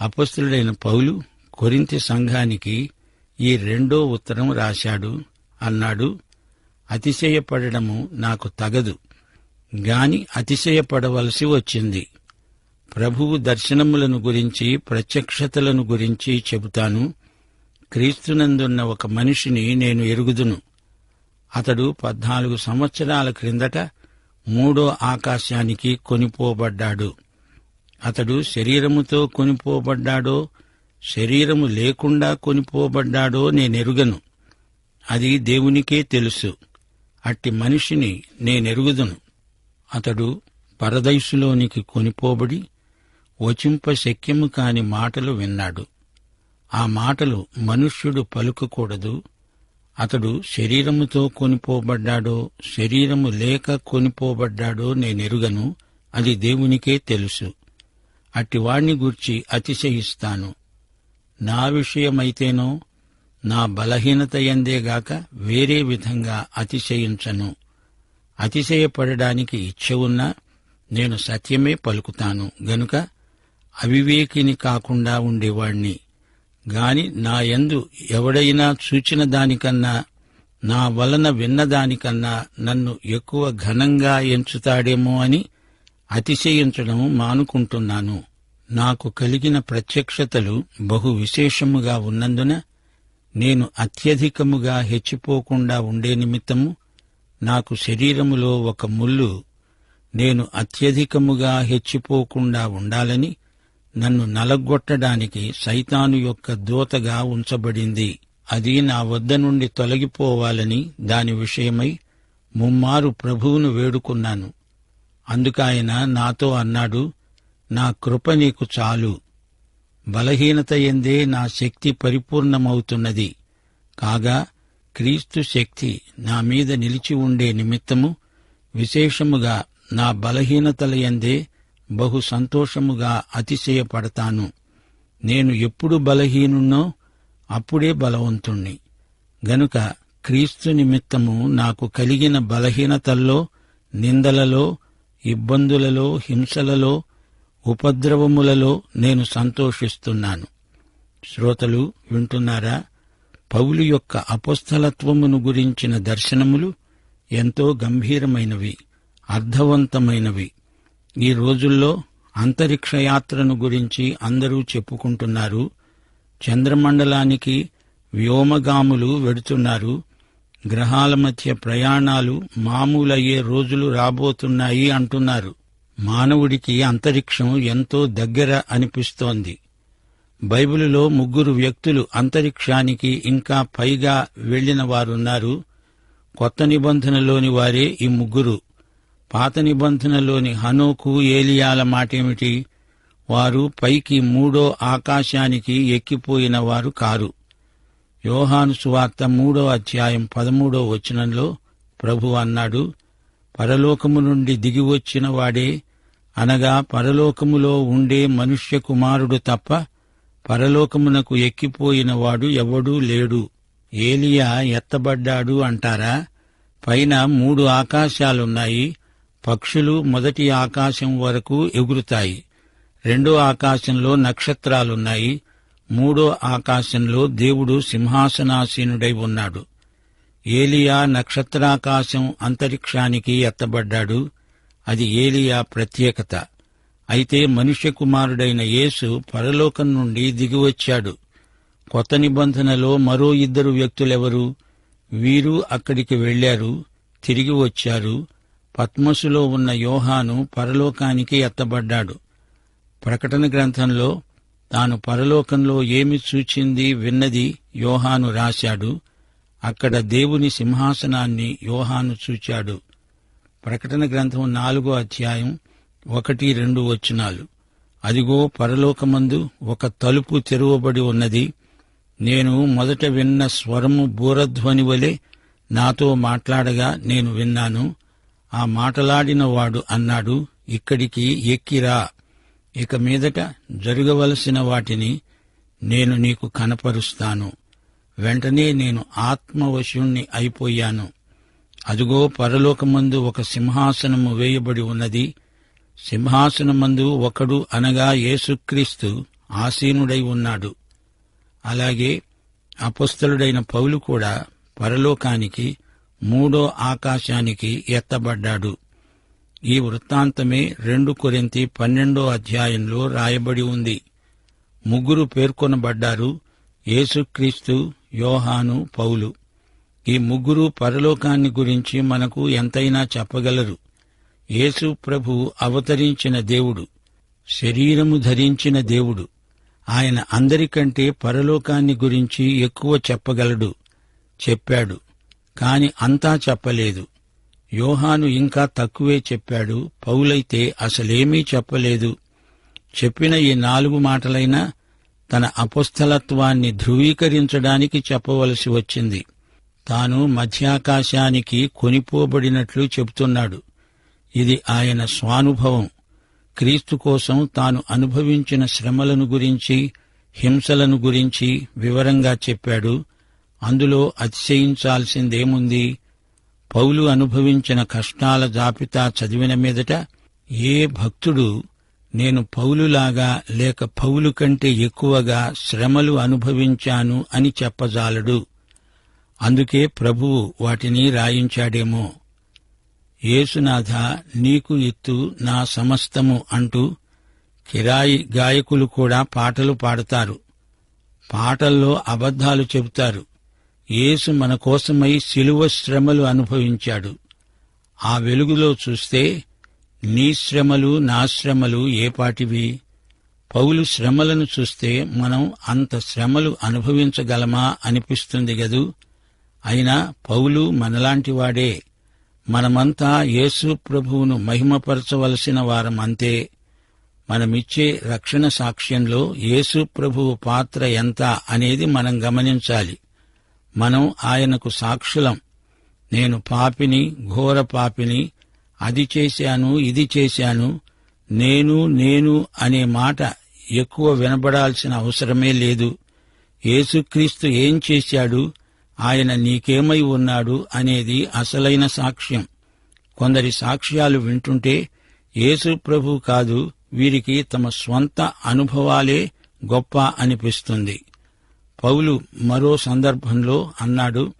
అపస్తుడైన పౌలు కొరింతి సంఘానికి ఈ రెండో ఉత్తరం రాశాడు అన్నాడు అతిశయపడము నాకు తగదు గాని అతిశయపడవలసి వచ్చింది. ప్రభువు దర్శనములను గురించి ప్రత్యక్షతలను గురించి చెబుతాను. క్రీస్తునందున్న ఒక మనిషిని నేను ఎరుగుదును. అతడు పద్నాలుగు సంవత్సరాల క్రిందట మూడో ఆకాశానికి కొనిపోబడ్డాడు. అతడు శరీరముతో కొనిపోబడ్డాడో శరీరము లేకుండా కొనిపోబడ్డాడో నేనెరుగను. అది దేవునికే తెలుసు. అట్టి మనిషిని నేనెరుగుదును. అతడు పరదైసులోనికి కొనిపోబడి వచింప శక్యము కాని మాటలు విన్నాడు. ఆ మాటలు మనుష్యుడు పలుకకూడదు. అతడు శరీరముతో కొనిపోబడ్డాడో శరీరము లేక కొనిపోబడ్డాడో నేనెరుగను. అది దేవునికే తెలుసు. అట్టివాణ్ణి గూర్చి అతిశయిస్తాను. నా విషయమైతేనో నా బలహీనత ఎందేగాక వేరే విధంగా అతిశయించను. అతిశయపడడానికి ఇచ్చ ఉన్నా నేను సత్యమే పలుకుతాను. గనుక అవివేకిని కాకుండా ఉండేవాణ్ణి. గాని నా యందు ఎవడైనా చూచిన దానికన్నా నా వలన విన్నదానికన్నా నన్ను ఎక్కువ ఘనంగా ఎంచుతాడేమో అని అతిశయించడం మానుకుంటున్నాను. నాకు కలిగిన ప్రత్యక్షతలు బహు విశేషముగా ఉన్నందున నేను అత్యధికముగా హెచ్చిపోకుండా ఉండే నిమిత్తము నాకు శరీరములో ఒక ముళ్ళు నేను అత్యధికముగా హెచ్చిపోకుండా ఉండాలని నన్ను నలగొట్టడానికి సైతాను యొక్క దూతగా ఉంచబడింది. అది నా వద్ద నుండి తొలగిపోవాలని దాని విషయమై ముమ్మారు ప్రభువును వేడుకున్నాను. అందుకాయన నాతో అన్నాడు నా కృప నీకు చాలు. బలహీనత ఎందే నా శక్తి పరిపూర్ణమవుతున్నది. కాగా క్రీస్తు శక్తి నా మీద నిలిచి ఉండే నిమిత్తము విశేషముగా నా బలహీనతల ఎందే బహు సంతోషముగా అతిశయపడతాను. నేను ఎప్పుడు బలహీనున్నో అప్పుడే బలవంతుణ్ణి. గనుక క్రీస్తు నిమిత్తము నాకు కలిగిన బలహీనతల్లో నిందలలో ఇబ్బందులలో హింసలలో ఉపద్రవములలో నేను సంతోషిస్తున్నాను. శ్రోతలు వింటున్నారా? పౌలు యొక్క అపస్థలత్వమును గురించిన దర్శనములు ఎంతో గంభీరమైనవి అర్థవంతమైనవి. ఈ రోజుల్లో అంతరిక్షయాత్రను గురించి అందరూ చెప్పుకుంటున్నారు. చంద్రమండలానికి వ్యోమగాములు వెడుతున్నారు. గ్రహాల మధ్య ప్రయాణాలు మామూలయ్యే రోజులు రాబోతున్నాయి అంటున్నారు. మానవుడికి అంతరిక్షం ఎంతో దగ్గర అనిపిస్తోంది. బైబిలులో ముగ్గురు వ్యక్తులు అంతరిక్షానికి ఇంకా పైగా వెళ్ళిన వారున్నారు కొత్త నిబంధనలోని వారే ఈ ముగ్గురు. పాత నిబంధనలోని హనోకు ఏలియాల మాటేమిటి? వారు పైకి మూడో ఆకాశానికి ఎక్కిపోయిన వారు కారు. యోహాను సువార్త మూడో అధ్యాయం పదమూడో వచనంలో ప్రభు అన్నాడు పరలోకము నుండి దిగివచ్చిన వాడే అనగా పరలోకములో ఉండే మనుష్య కుమారుడు తప్ప పరలోకమునకు ఎక్కిపోయిన వాడు ఎవడూ లేడు. ఏలియా ఎత్తబడ్డాడు అంటారా? పైన మూడు ఆకాశాలున్నాయి పక్షులు మొదటి ఆకాశం వరకు ఎగురుతాయి. రెండో ఆకాశంలో నక్షత్రాలున్నాయి మూడో ఆకాశంలో దేవుడు సింహాసనాసీనుడై ఉన్నాడు. ఏలియా నక్షత్రాకాశం అంతరిక్షానికి ఎత్తబడ్డాడు. అది ఏలియా ప్రత్యేకత. అయితే మనుష్య కుమారుడైన యేసు పరలోకం నుండి దిగివచ్చాడు కొత్త నిబంధనలో మరో ఇద్దరు వ్యక్తులెవరు? వీరు అక్కడికి వెళ్ళారు తిరిగి వచ్చారు. పద్మసులో ఉన్న యోహాను పరలోకానికి ఎత్తబడ్డాడు. ప్రకటన గ్రంథంలో తాను పరలోకంలో ఏమి చూచింది విన్నది యోహాను రాశాడు. అక్కడ దేవుని సింహాసనాన్ని యోహాను చూచాడు. ప్రకటన గ్రంథం నాలుగో అధ్యాయం ఒకటి రెండు వచనాలు. అదిగో పరలోకమందు ఒక తలుపు తెరువబడి ఉన్నది. నేను మొదట విన్న స్వరము బూరధ్వని వలె నాతో మాట్లాడగా నేను విన్నాను. ఆ మాటలాడినవాడు అన్నాడు ఇక్కడికి ఎక్కిరా. ఇక మీదట జరగవలసిన వాటిని నేను నీకు కనపరుస్తాను. వెంటనే నేను ఆత్మవశుణ్ణి అయిపోయాను. అదుగో పరలోకమందు ఒక సింహాసనము వేయబడి ఉన్నది. సింహాసనమందు ఒకడు అనగా యేసుక్రీస్తు ఆసీనుడై ఉన్నాడు. అలాగే అపస్థలుడైన పౌలు కూడా పరలోకానికి మూడో ఆకాశానికి ఎత్తబడ్డాడు. ఈ వృత్తాంతమే రెండు కొరింతి పన్నెండో అధ్యాయంలో రాయబడి ఉంది. ముగ్గురు పేర్కొనబడ్డారు యేసుక్రీస్తు యోహాను పౌలు. ఈ ముగ్గురు పరలోకాన్ని గురించి మనకు ఎంతైనా చెప్పగలరు. యేసు ప్రభు అవతరించిన దేవుడు శరీరము ధరించిన దేవుడు. ఆయన అందరికంటే పరలోకాన్ని గురించి ఎక్కువ చెప్పగలడు చెప్పాడు. కాని అంతా చెప్పలేదు. యోహాను ఇంకా తక్కువే చెప్పాడు. పౌలైతే అసలేమీ చెప్పలేదు. చెప్పిన ఈ నాలుగు మాటలైనా తన అపస్థలత్వాన్ని ధృవీకరించడానికి చెప్పవలసి వచ్చింది. తాను మధ్యాకాశానికి కొనిపోబడినట్లు చెబుతున్నాడు. ఇది ఆయన స్వానుభవం. క్రీస్తు కోసం తాను అనుభవించిన శ్రమలను గురించి హింసలను గురించి వివరంగా చెప్పాడు. అందులో అతిశయించాల్సిందేముంది? పౌలు అనుభవించిన కష్టాల జాబితా చదివిన మీదట ఏ భక్తుడు నేను పౌలులాగా లేక పౌలు కంటే ఎక్కువగా శ్రమలు అనుభవించాను అని చెప్పజాలడు. అందుకే ప్రభువు వాటిని రాయించాడేమో. యేసునాథ నీకు ఇత్తు నా సమస్తము అంటూ కిరాయి గాయకులు కూడా పాటలు పాడతారు. పాటల్లో అబద్ధాలు చెబుతారు. యేసు మన కోసమై శిలువ శ్రమలు అనుభవించాడు. ఆ వెలుగులో చూస్తే నీ శ్రమలు నా శ్రమలు ఏపాటివి పౌలు శ్రమలను చూస్తే మనం అంత శ్రమలు అనుభవించగలమా అనిపిస్తుంది గదు. అయినా పౌలు మనలాంటివాడే మనమంతా యేసు ప్రభువును మహిమపరచవలసిన వారం అంతే మనమిచ్చే రక్షణ సాక్ష్యంలో యేసు ప్రభువు పాత్ర ఎంత అనేది మనం గమనించాలి. మనం ఆయనకు సాక్షులం. నేను పాపిని ఘోర పాపిని అది చేశాను ఇది చేశాను నేను నేను అనే మాట ఎక్కువ వినబడాల్సిన అవసరమే లేదు. యేసుక్రీస్తు ఏం చేశాడు? ఆయన నీకేమై ఉన్నాడు? అనేది అసలైన సాక్ష్యం. కొందరి సాక్ష్యాలు వింటుంటే యేసు ప్రభు కాదు వీరికి తమ స్వంత అనుభవాలే గొప్ప అనిపిస్తుంది. పౌలు మరో సందర్భంలో అన్నాడు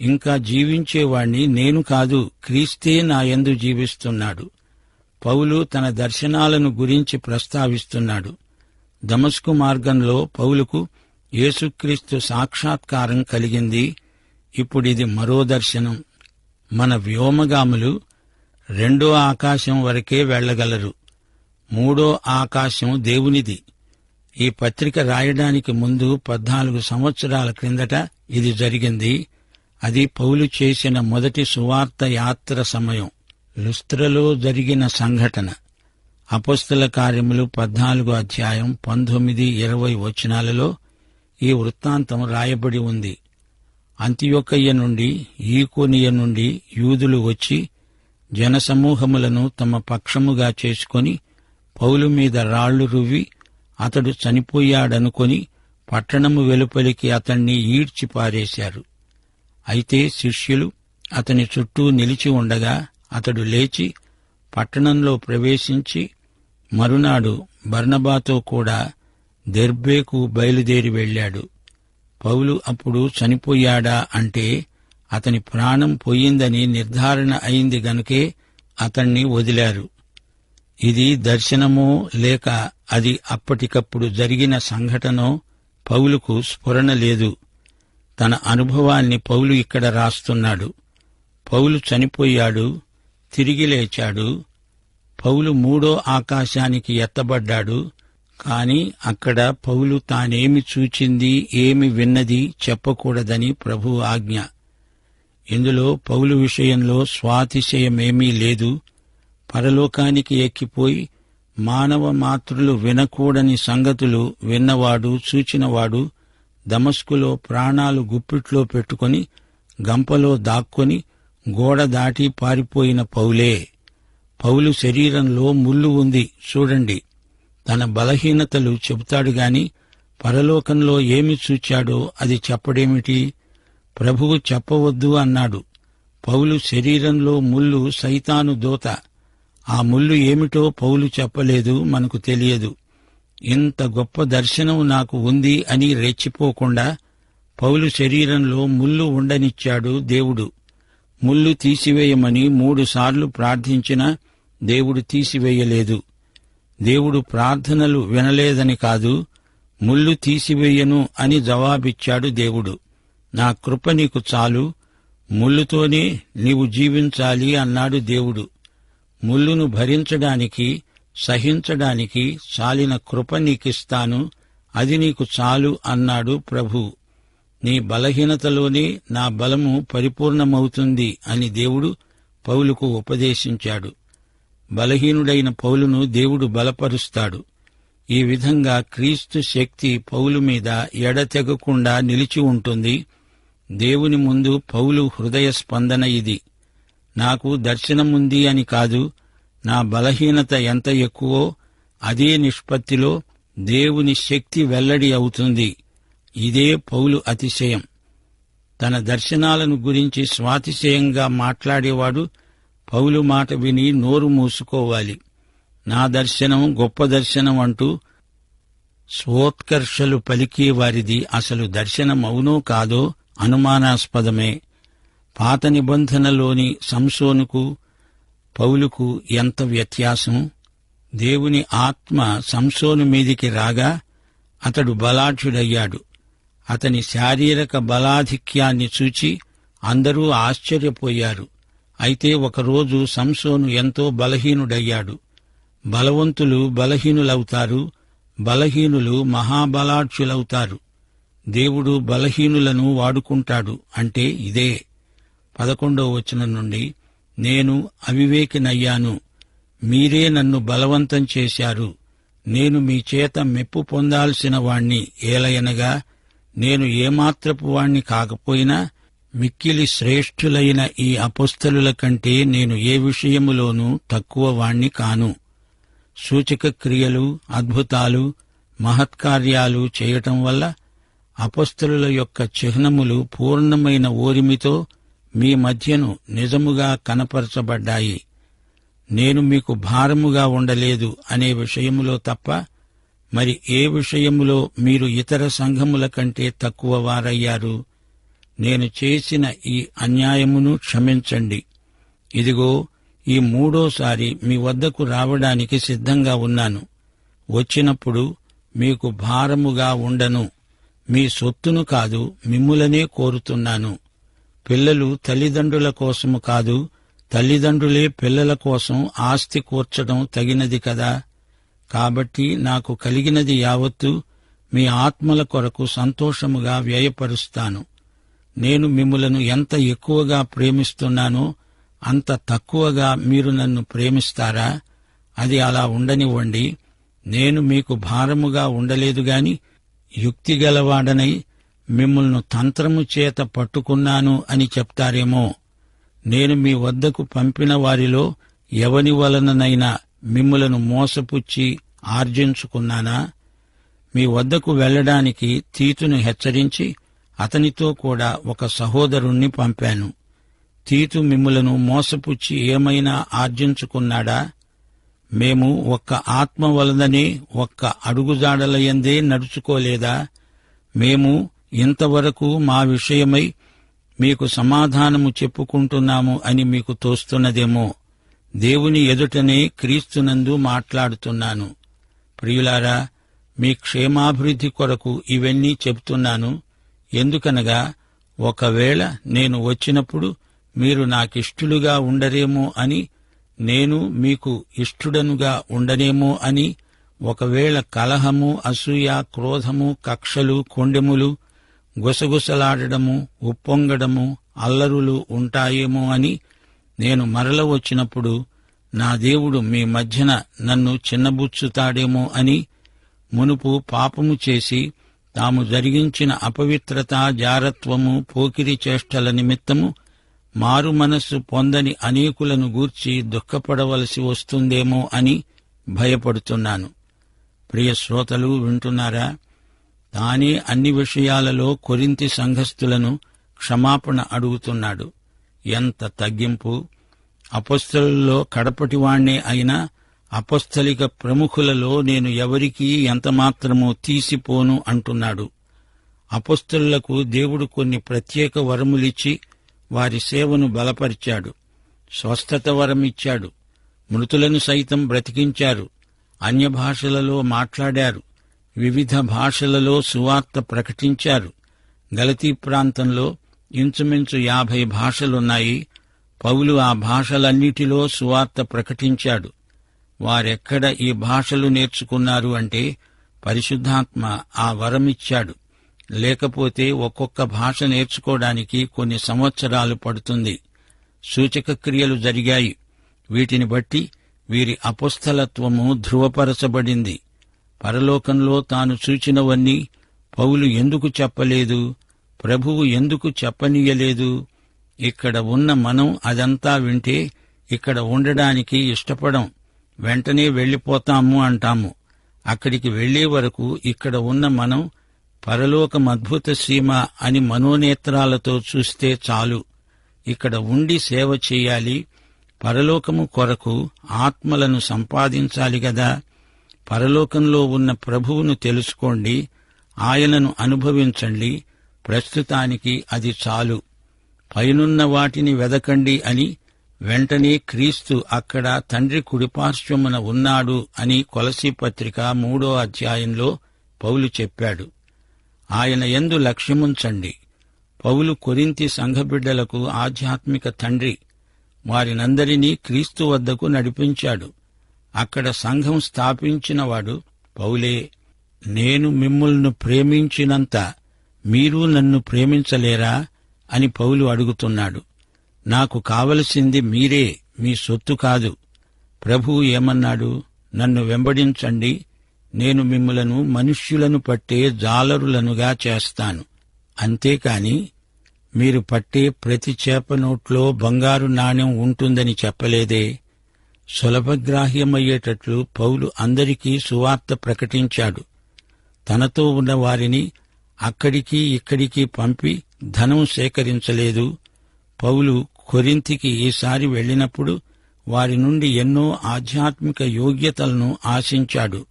ఇంకా జీవించేవాణ్ణి నేను కాదు క్రీస్తే నా యందు జీవిస్తున్నాడు. పౌలు తన దర్శనాలను గురించి ప్రస్తావిస్తున్నాడు. దమస్కు మార్గంలో పౌలుకు యేసుక్రీస్తు సాక్షాత్కారం కలిగింది. ఇప్పుడిది మరో దర్శనం. మన వ్యోమగాములు రెండో ఆకాశం వరకే వెళ్ళగలరు మూడో ఆకాశం దేవునిది. ఈ పత్రిక రాయడానికి ముందు పద్నాలుగు సంవత్సరాల క్రిందట ఇది జరిగింది. అది పౌలు చేసిన మొదటి సువార్త యాత్ర సమయం. లుస్త్రలో జరిగిన సంఘటన. అపస్తుల కార్యములు పద్నాలుగు అధ్యాయం పంతొమ్మిది ఇరవై వచనాలలో ఈ వృత్తాంతం రాయబడి ఉంది. అంత్యొక్కయ్య నుండి ఈకోనియ నుండి యూదులు వచ్చి జనసమూహములను తమ పక్షముగా చేసుకొని పౌలు మీద రాళ్ళు రువ్వి అతడు చనిపోయాడనుకొని పట్టణము వెలుపలికి అతణ్ణి ఈడ్చి పారేశారు. అయితే శిష్యులు అతని చుట్టూ నిలిచి ఉండగా అతడు లేచి పట్టణంలో ప్రవేశించి మరునాడు బర్నబాతో కూడా దెర్బేకు బయలుదేరి వెళ్ళాడు. పౌలు అప్పుడు చనిపోయాడా అంటే అతని ప్రాణం పోయిందని నిర్ధారణ అయింది గనుకే అతణ్ణి వదిలారు. ఇది దర్శనమో లేక అది అప్పటికప్పుడు జరిగిన సంఘటనో పౌలుకు స్ఫురణ లేదు. తన అనుభవాన్ని పౌలు ఇక్కడ రాస్తున్నాడు. పౌలు చనిపోయాడు తిరిగి లేచాడు. పౌలు మూడో ఆకాశానికి ఎత్తబడ్డాడు. కాని అక్కడ పౌలు తానేమి చూచింది ఏమి విన్నది చెప్పకూడదని ప్రభు ఆజ్ఞ. ఇందులో పౌలు విషయంలో స్వాతిశయమేమీ లేదు. పరలోకానికి ఎక్కిపోయి మానవ మాతృలు వినకూడని సంగతులు విన్నవాడు చూచినవాడు దమస్కులో ప్రాణాలు గుప్పిట్లో పెట్టుకొని గంపలో దాక్కొని గోడ దాటి పారిపోయిన పౌలే. పౌలు శరీరంలో ముళ్ళు ఉంది. చూడండి. తన బలహీనతలు చెబుతాడు గాని పరలోకంలో ఏమి చూచాడో అది చెప్పడేమిటి? ప్రభువు చెప్పవద్దు అన్నాడు. పౌలు శరీరంలో ముళ్ళు సైతాను దోత. ఆ ముళ్ళు ఏమిటో పౌలు చెప్పలేదు మనకు తెలియదు. ఇంత గొప్ప దర్శనం నాకు ఉంది అని రెచ్చిపోకుండా పౌలు శరీరంలో ముళ్ళు ఉండనిచ్చాడు దేవుడు. ముళ్ళు తీసివేయమని మూడుసార్లు ప్రార్థించినా దేవుడు తీసివేయలేదు. దేవుడు ప్రార్థనలు వినలేదని కాదు ముళ్ళు తీసివేయను అని జవాబిచ్చాడు దేవుడు. నా కృప నీకు చాలు ముళ్ళుతోనే నీవు జీవించాలి అన్నాడు దేవుడు. ముళ్ళును భరించడానికి సహించడానికి చాలిన కృప నీకిస్తాను అది నీకు చాలు అన్నాడు ప్రభు. నీ బలహీనతలోనే నా బలము పరిపూర్ణమవుతుంది అని దేవుడు పౌలుకు ఉపదేశించాడు. బలహీనుడైన పౌలును దేవుడు బలపరుస్తాడు. ఈ విధంగా క్రీస్తు శక్తి పౌలు మీద ఎడతెగకుండా నిలిచి ఉంటుంది. దేవుని ముందు పౌలు హృదయ స్పందన ఇది. నాకు దర్శనముంది అని కాదు నా బలహీనత ఎంత ఎక్కువో అదే నిష్పత్తిలో దేవుని శక్తి వెల్లడి అవుతుంది. ఇదే పౌలు అతిశయం. తన దర్శనాలను గురించి స్వాతిశయంగా మాట్లాడేవాడు పౌలు మాట విని నోరు మూసుకోవాలి. నా దర్శనం గొప్ప దర్శనం అంటూ స్వోత్కర్షలు పలికే వారిది అసలు దర్శనం అవునో కాదో అనుమానాస్పదమే. పాత నిబంధనలోని సంసోనుకు పౌలుకు ఎంత వ్యత్యాసం? దేవుని ఆత్మ సంసోను మీదికి రాగా అతడు బలాఢ్యుడయ్యాడు. అతని శారీరక బలాధిక్యాన్ని చూచి అందరూ ఆశ్చర్యపోయారు. అయితే ఒకరోజు సంసోను ఎంతో బలహీనుడయ్యాడు. బలవంతులు బలహీనులవుతారు బలహీనులు మహాబలాఢ్యులవుతారు. దేవుడు బలహీనులను వాడుకుంటాడు అంటే ఇదే. పదకొండవ వచనం నుండి నేను అవివేకినయ్యాను. మీరే నన్ను బలవంతం చేశారు. నేను మీ చేత మెప్పు పొందాల్సిన వాణ్ణి ఏలయనగా నేను ఏమాత్రపు వాణ్ణి కాకపోయినా మిక్కిలి శ్రేష్ఠులైన ఈ అపుస్తలుల కంటే నేను ఏ విషయములోనూ తక్కువ వాణ్ణి కాను. సూచక క్రియలు అద్భుతాలు మహత్కార్యాలు చేయటం వల్ల అపస్తలుల యొక్క చిహ్నములు పూర్ణమైన ఓరిమితో మీ మధ్యను నిజముగా కనపరచబడ్డాయి. నేను మీకు భారముగా ఉండలేదు అనే విషయములో తప్ప మరి ఏ విషయములో మీరు ఇతర సంఘముల కంటే తక్కువ వారయ్యారు? నేను చేసిన ఈ అన్యాయమును క్షమించండి. ఇదిగో ఈ మూడోసారి మీ వద్దకు రావడానికి సిద్ధంగా ఉన్నాను. వచ్చినప్పుడు మీకు భారముగా ఉండను. మీ సొత్తును కాదు మిమ్ములనే కోరుతున్నాను. పిల్లలు తల్లిదండ్రుల కోసము కాదు తల్లిదండ్రులే పిల్లల కోసం ఆస్తి కూర్చడం తగినది కదా. కాబట్టి నాకు కలిగినది యావత్తు మీ ఆత్మల కొరకు సంతోషముగా వ్యయపరుస్తాను. నేను మిమ్మలను ఎంత ఎక్కువగా ప్రేమిస్తున్నానో అంత తక్కువగా మీరు నన్ను ప్రేమిస్తారా? అది అలా ఉండనివ్వండి. నేను మీకు భారముగా ఉండలేదు గాని యుక్తిగలవాడనై మిమ్మల్ని తంత్రము చేత పట్టుకున్నాను అని చెప్తారేమో. నేను మీ వద్దకు పంపిన వారిలో ఎవని వలననైనా మిమ్ములను మోసపుచ్చి ఆర్జించుకున్నానా? మీ వద్దకు వెళ్ళడానికి తీతును హెచ్చరించి అతనితో కూడా ఒక సహోదరుణ్ణి పంపాను. తీతు మిమ్ములను మోసపుచ్చి ఏమైనా ఆర్జించుకున్నాడా? మేము ఒక్క ఆత్మ వలననే ఒక్క అడుగుజాడలయందే నడుచుకోలేదా? మేము ఇంతవరకు మా విషయమై మీకు సమాధానము చెప్పుకుంటున్నాము అని మీకు తోస్తున్నదేమో. దేవుని ఎదుటనే క్రీస్తునందు మాట్లాడుతున్నాను. ప్రియులారా మీ క్షేమాభివృద్ధి కొరకు ఇవన్నీ చెబుతున్నాను. ఎందుకనగా ఒకవేళ నేను వచ్చినప్పుడు మీరు నాకిష్టులుగా ఉండరేమో అని నేను మీకు ఇష్టుడనుగా ఉండనేమో అని ఒకవేళ కలహము అసూయ క్రోధము కక్షలు కొండెములు గుసగుసలాడడము ఉప్పొంగడము అల్లరులు ఉంటాయేమో అని నేను మరల వచ్చినప్పుడు నా దేవుడు మీ మధ్యన నన్ను చిన్నబుచ్చుతాడేమో అని మునుపు పాపము చేసి తాము జరిగించిన అపవిత్రత జారత్వము పోకిరి చేష్టల నిమిత్తము మారు మనస్సు పొందని అనేకులను గూర్చి దుఃఖపడవలసి వస్తుందేమో అని భయపడుతున్నాను. ప్రియ శ్రోతలు వింటున్నారా? తానే అన్ని విషయాలలో కొరింతి సంఘస్థులను క్షమాపణ అడుగుతున్నాడు. ఎంత తగ్గింపు? అపస్థులలో కడపటివాణ్ణే అయినా అపస్థలిక ప్రముఖులలో నేను ఎవరికీ ఎంతమాత్రమూ తీసిపోను అంటున్నాడు. అపస్థులకు దేవుడు కొన్ని ప్రత్యేక వరములిచ్చి వారి సేవను బలపరిచాడు. స్వస్థత వరమిచ్చాడు. మృతులను సైతం బ్రతికించారు. అన్య భాషలలో మాట్లాడారు. వివిధ భాషలలో సువార్త ప్రకటించారు. గలతీ ప్రాంతంలో ఇంచుమించు యాభై భాషలున్నాయి. పౌలు ఆ భాషలన్నిటిలో సువార్త ప్రకటించాడు. వారెక్కడ ఈ భాషలు నేర్చుకున్నారు అంటే పరిశుద్ధాత్మ ఆ వరమిచ్చాడు. లేకపోతే ఒక్కొక్క భాష నేర్చుకోవడానికి కొన్ని సంవత్సరాలు పడుతుంది. సూచక క్రియలు జరిగాయి. వీటిని బట్టి వీరి అపుస్థలత్వము ధృవపరచబడింది. పరలోకంలో తాను చూచినవన్నీ పౌలు ఎందుకు చెప్పలేదు? ప్రభువు ఎందుకు చెప్పనీయలేదు? ఇక్కడ ఉన్న మనం అదంతా వింటే ఇక్కడ ఉండడానికి ఇష్టపడం. వెంటనే వెళ్ళిపోతాము అంటాము. అక్కడికి వెళ్ళే వరకు ఇక్కడ ఉన్న మనం పరలోకం అద్భుత సీమ అని మనోనేత్రాలతో చూస్తే చాలు. ఇక్కడ ఉండి సేవ చేయాలి. పరలోకము కొరకు ఆత్మలను సంపాదించాలి గదా పరలోకంలో ఉన్న ప్రభువును తెలుసుకోండి ఆయనను అనుభవించండి ప్రస్తుతానికి అది చాలు. పైనున్న వాటిని వెదకండి అని వెంటనే క్రీస్తు అక్కడ తండ్రి కుడిపార్శ్వమున ఉన్నాడు అని కొలసి పత్రిక మూడో అధ్యాయంలో పౌలు చెప్పాడు. ఆయన ఎందు లక్ష్యముంచండి. పౌలు కొరింతి సంఘబిడ్డలకు ఆధ్యాత్మిక తండ్రి. వారినందరినీ క్రీస్తు వద్దకు నడిపించాడు. అక్కడ సంఘం స్థాపించినవాడు పౌలే నేను మిమ్ములను ప్రేమించినంత మీరు నన్ను ప్రేమించలేరా అని పౌలు అడుగుతున్నాడు. నాకు కావలసింది మీరే మీ సొత్తు కాదు. ప్రభువు ఏమన్నాడు? నన్ను వెంబడించండి. నేను మిమ్ములను మనుష్యులను పట్టే జాలరులనుగా చేస్తాను. అంతేకాని మీరు పట్టే ప్రతి చేప నోట్లో బంగారు నాణ్యం ఉంటుందని చెప్పలేదే? సులభగ్రాహ్యమయ్యేటట్లు పౌలు అందరికీ సువార్త ప్రకటించాడు. తనతో ఉన్న వారిని అక్కడికి ఇక్కడికి పంపి ధనం సేకరించలేదు. పౌలు కొరింతికి ఈసారి వెళ్ళినప్పుడు వారి నుండి ఎన్నో ఆధ్యాత్మిక యోగ్యతలను ఆశించాడు.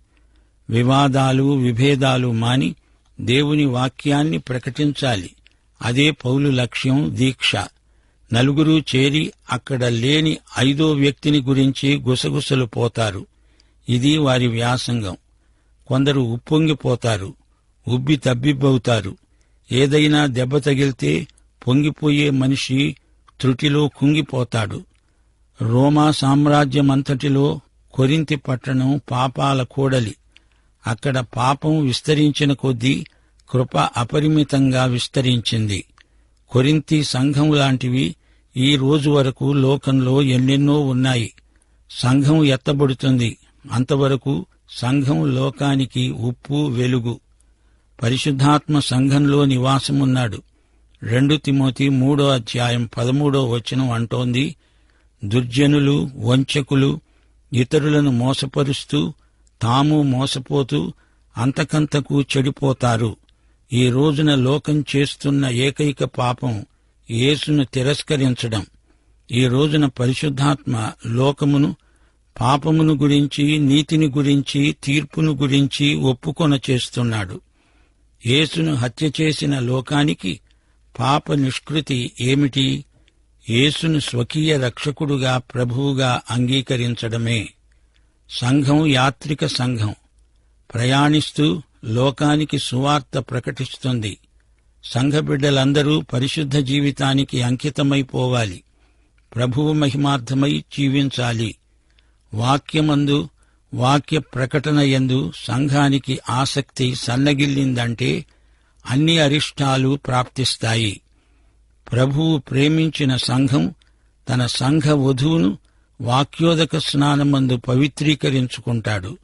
వివాదాలు విభేదాలు మాని దేవుని వాక్యాన్ని ప్రకటించాలి. అదే పౌలు లక్ష్యం దీక్ష. నలుగురు చేరి అక్కడ లేని ఐదో వ్యక్తిని గురించి గుసగుసలు పోతారు. ఇది వారి వ్యాసంగం. కొందరు ఉప్పొంగిపోతారు. ఉబ్బి తబ్బిబ్బవుతారు. ఏదైనా దెబ్బ తగిలితే పొంగిపోయే మనిషి త్రుటిలో కుంగిపోతాడు. రోమా సామ్రాజ్యమంతటిలో కొరింతి పట్టణం పాపాల కూడలి. అక్కడ పాపం విస్తరించిన కొద్దీ కృప అపరిమితంగా విస్తరించింది. కొరింతి సంఘం లాంటివి ఈ రోజు వరకు లోకంలో ఎన్నెన్నో ఉన్నాయి. సంఘం ఎత్తబడుతుంది. అంతవరకు సంఘం లోకానికి ఉప్పు వెలుగు. పరిశుద్ధాత్మ సంఘంలో నివాసమున్నాడు. రెండు తిమోతి మూడో అధ్యాయం పదమూడో వచనం అంటోంది దుర్జనులు వంచకులు ఇతరులను మోసపరుస్తూ తాము మోసపోతూ అంతకంతకు చెడిపోతారు. ఈ రోజున లోకం చేస్తున్న ఏకైక పాపం యేసును తిరస్కరించడం. ఈ రోజున పరిశుద్ధాత్మ లోకమును పాపమును గురించి నీతిని గురించి తీర్పును గురించి ఒప్పుకొన చేస్తున్నాడు. యేసును హత్య చేసిన లోకానికి పాప నిష్కృతి ఏమిటి? యేసును స్వకీయ రక్షకుడుగా ప్రభువుగా అంగీకరించడమే. సంఘం యాత్రిక సంఘం. ప్రయాణిస్తూ లోకానికి సువార్త ప్రకటిస్తుంది. సంఘ బిడ్డలందరూ పరిశుద్ధ జీవితానికి అంకితమైపోవాలి ప్రభువు మహిమార్థమై జీవించాలి. వాక్యమందు వాక్య ప్రకటన యందు సంఘానికి ఆసక్తి సన్నగిల్లిందంటే అన్ని అరిష్టాలు ప్రాప్తిస్తాయి. ప్రభువు ప్రేమించిన సంఘం తన సంఘ వధువును వాక్యోదక స్నానమందు పవిత్రీకరించుకుంటాడు.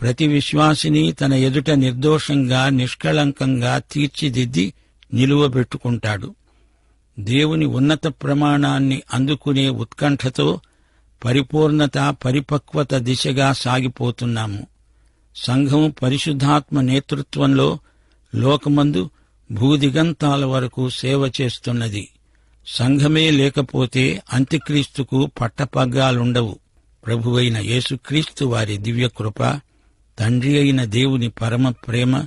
ప్రతి విశ్వాసిని తన ఎదుట నిర్దోషంగా నిష్కళంకంగా తీర్చిదిద్ది నిలువబెట్టుకుంటాడు దేవుని ఉన్నత ప్రమాణాన్ని అందుకునే ఉత్కంఠతో పరిపూర్ణత పరిపక్వత దిశగా సాగిపోతున్నాము. సంఘం పరిశుద్ధాత్మ నేతృత్వంలో లోకమందు భూదిగంతాల వరకు సేవ చేస్తున్నది. సంఘమే లేకపోతే అంత్యక్రీస్తుకు పట్టపగ్గాలుండవు. ప్రభువైన యేసుక్రీస్తు వారి దివ్యకృప తండ్రి అయిన దేవుని పరమ ప్రేమ